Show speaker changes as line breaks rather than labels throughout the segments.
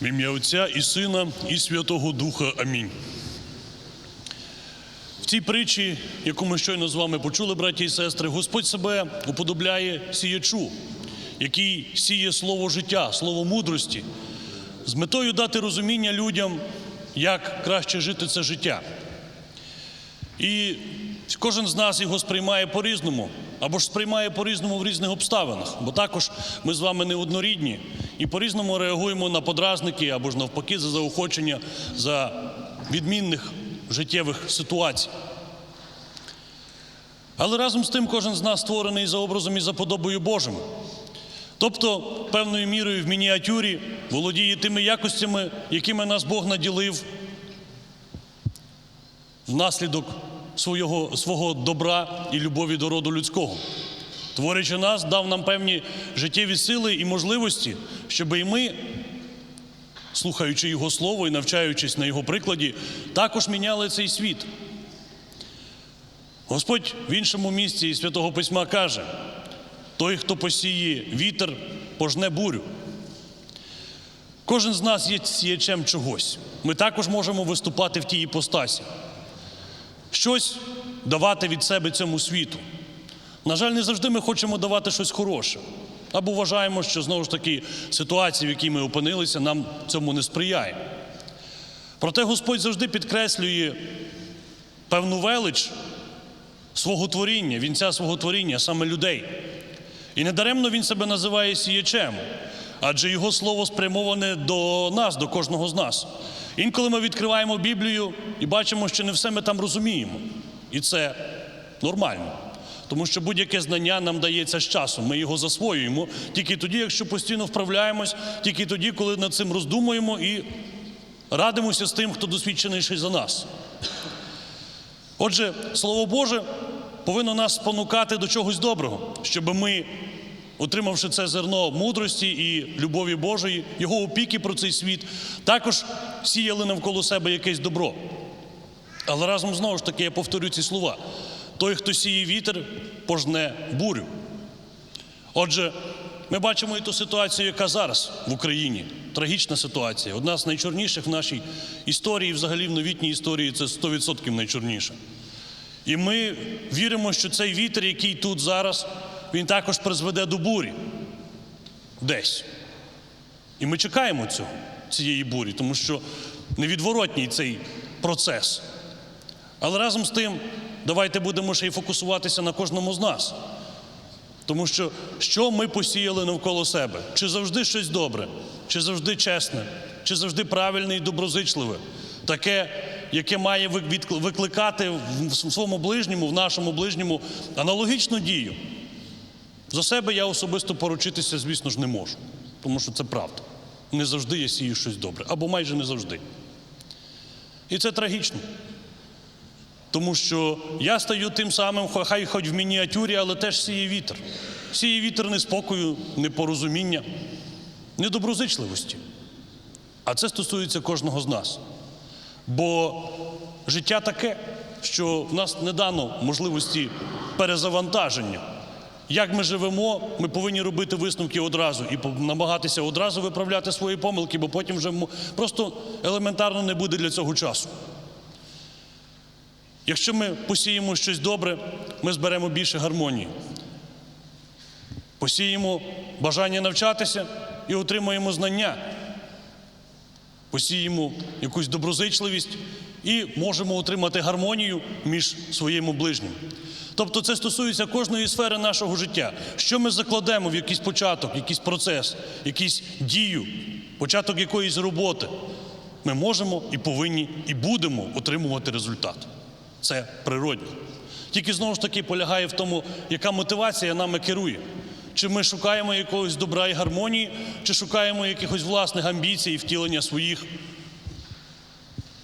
В ім'я Отця і Сина, і Святого Духа. Амінь. В цій притчі, яку ми щойно з вами почули, браті і сестри, Господь себе уподобляє сіячу, який сіє слово життя, слово мудрості, з метою дати розуміння людям, як краще жити це життя. І кожен з нас його сприймає по-різному, або ж сприймає по-різному в різних обставинах, бо також ми з вами не однорідні і по-різному реагуємо на подразники або ж навпаки за заохочення за відмінних життєвих ситуацій. Але разом з тим кожен з нас створений за образом і за подобою Божими. Тобто, певною мірою в мініатюрі володіє тими якостями, якими нас Бог наділив внаслідок свого, свого добра і любові до роду людського. Творячи нас, дав нам певні життєві сили і можливості, щоб і ми, слухаючи Його слово і навчаючись на Його прикладі, також міняли цей світ. Господь в іншому місці із Святого Письма каже: той, хто посіє вітер, пожне бурю. Кожен з нас є сіячем чогось. Ми також можемо виступати в тій іпостасі, щось давати від себе цьому світу. На жаль, не завжди ми хочемо давати щось хороше. Або вважаємо, що знову ж таки ситуація, в якій ми опинилися, нам цьому не сприяє. Проте Господь завжди підкреслює певну велич свого творіння, вінця свого творіння, саме людей. І недаремно він себе називає сіячем, адже його слово спрямоване до нас, до кожного з нас. Інколи ми відкриваємо Біблію і бачимо, що не все ми там розуміємо. І це нормально. Тому що будь-яке знання нам дається з часом, ми його засвоюємо тільки тоді, якщо постійно вправляємось, тільки тоді, коли над цим роздумуємо і радимося з тим, хто досвідченіший за нас. Отже, Слово Боже повинно нас спонукати до чогось доброго, щоб ми, отримавши це зерно мудрості і любові Божої, його опіки про цей світ, також сіяли навколо себе якесь добро. Але разом знову ж таки я повторю ці слова: той, хто сіє вітер, пожне бурю. Отже, ми бачимо і ту ситуацію, яка зараз в Україні. Трагічна ситуація. Одна з найчорніших в нашій історії, взагалі в новітній історії, це 100% найчорніша. І ми віримо, що цей вітер, який тут зараз, він також призведе до бурі. Десь. І ми чекаємо цього, цієї бурі, тому що невідворотній цей процес. Але разом з тим, давайте будемо ще й фокусуватися на кожному з нас. Тому що що ми посіяли навколо себе? Чи завжди щось добре, чи завжди чесне, чи завжди правильне і доброзичливе, таке, яке має викликати в своєму ближньому, в нашому ближньому аналогічну дію. За себе я особисто поручитися, звісно ж, не можу, тому що це правда. Не завжди я сію щось добре, або майже не завжди. І це трагічно. Тому що я стаю тим самим, хай хоч в мініатюрі, але теж сіє вітер. Сіє вітер неспокою, непорозуміння, недоброзичливості. А це стосується кожного з нас. Бо життя таке, що в нас не дано можливості перезавантаження. Як ми живемо, ми повинні робити висновки одразу і намагатися одразу виправляти свої помилки, бо потім вже просто елементарно не буде для цього часу. Якщо ми посіємо щось добре, ми зберемо більше гармонії. Посіємо бажання навчатися і отримаємо знання. Посіємо якусь доброзичливість і можемо отримати гармонію між своїм ближнім. Тобто це стосується кожної сфери нашого життя. Що ми закладемо в якийсь початок, якийсь процес, якийсь дію, початок якоїсь роботи, ми можемо і повинні, і будемо отримувати результат. Це природньо. Тільки знову ж таки полягає в тому, яка мотивація нами керує. Чи ми шукаємо якогось добра і гармонії, чи шукаємо якихось власних амбіцій і втілення своїх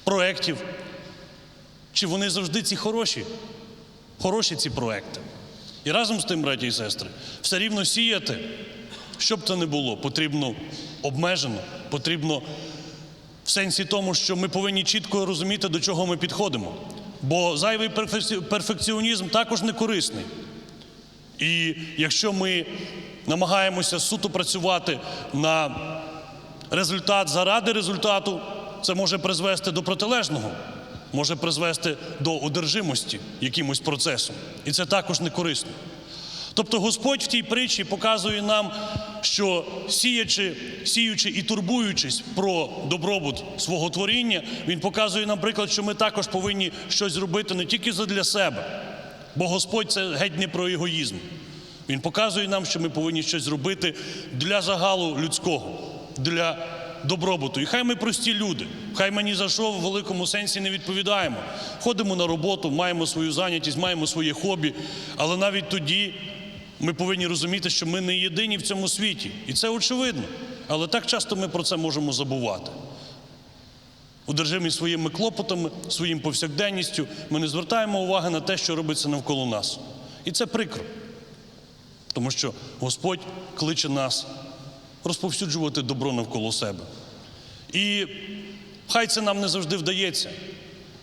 проєктів. Чи вони завжди ці хороші? Хороші ці проекти. І разом з тим, браті і сестри, все рівно сіяти, що б це не було, потрібно обмежено, потрібно в сенсі тому, що ми повинні чітко розуміти, до чого ми підходимо. Бо зайвий перфекціонізм також не корисний. І якщо ми намагаємося суто працювати на результат заради результату, це може призвести до протилежного, може призвести до одержимості якимось процесом. І це також не корисно. Тобто Господь в тій притчі показує нам, що сіячи, сіючи і турбуючись про добробут свого творіння, Він показує нам приклад, що ми також повинні щось зробити не тільки задля себе, бо Господь це геть не про егоїзм. Він показує нам, що ми повинні щось зробити для загалу людського, для добробуту. І хай ми прості люди, хай ми ні за що в великому сенсі не відповідаємо. Ходимо на роботу, маємо свою зайнятість, маємо своє хобі, але навіть тоді ми повинні розуміти, що ми не єдині в цьому світі. І це очевидно. Але так часто ми про це можемо забувати. Одержимі своїми клопотами, своїм повсякденністю, ми не звертаємо уваги на те, що робиться навколо нас. І це прикро. Тому що Господь кличе нас розповсюджувати добро навколо себе. І хай це нам не завжди вдається.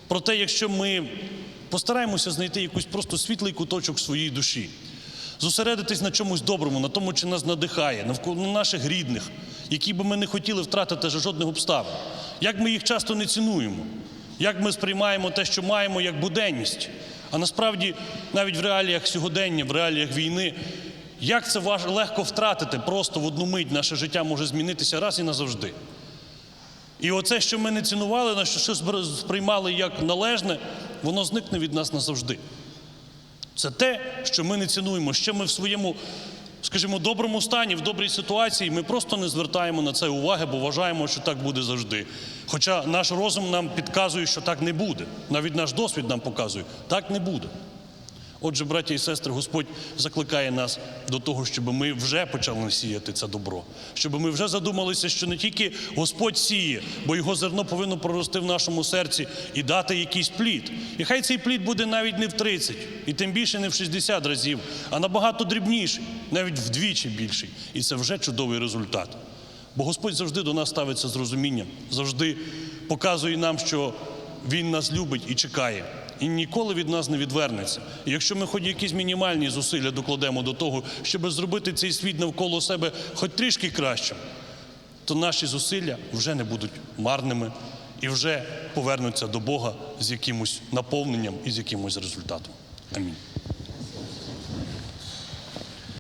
Проте, якщо ми постараємося знайти якийсь просто світлий куточок своїй душі, зосередитись на чомусь доброму, на тому, чи нас надихає, навколо на наших рідних, які би ми не хотіли втратити за жодних обставин, як ми їх часто не цінуємо, як ми сприймаємо те, що маємо, як буденність. А насправді, навіть в реаліях сьогодення, в реаліях війни, як це важ, легко втратити, просто в одну мить наше життя може змінитися раз і назавжди. І оце, що ми не цінували, на що сприймали як належне, воно зникне від нас назавжди. Це те, що ми не цінуємо, що ми в своєму, скажімо, доброму стані, в добрій ситуації, ми просто не звертаємо на це уваги, бо вважаємо, що так буде завжди. Хоча наш розум нам підказує, що так не буде. Навіть наш досвід нам показує, так не буде. Отже, браті і сестри, Господь закликає нас до того, щоб ми вже почали сіяти це добро, щоб ми вже задумалися, що не тільки Господь сіє, бо його зерно повинно прорости в нашому серці і дати якийсь плід. І хай цей плід буде навіть не в 30, і тим більше не в 60 разів, а набагато дрібніший, навіть вдвічі більший. І це вже чудовий результат. Бо Господь завжди до нас ставиться з розумінням, завжди показує нам, що Він нас любить і чекає і ніколи від нас не відвернеться. І якщо ми хоч якісь мінімальні зусилля докладемо до того, щоб зробити цей світ навколо себе хоч трішки кращим, то наші зусилля вже не будуть марними і вже повернуться до Бога з якимось наповненням і з якимось результатом. Амінь.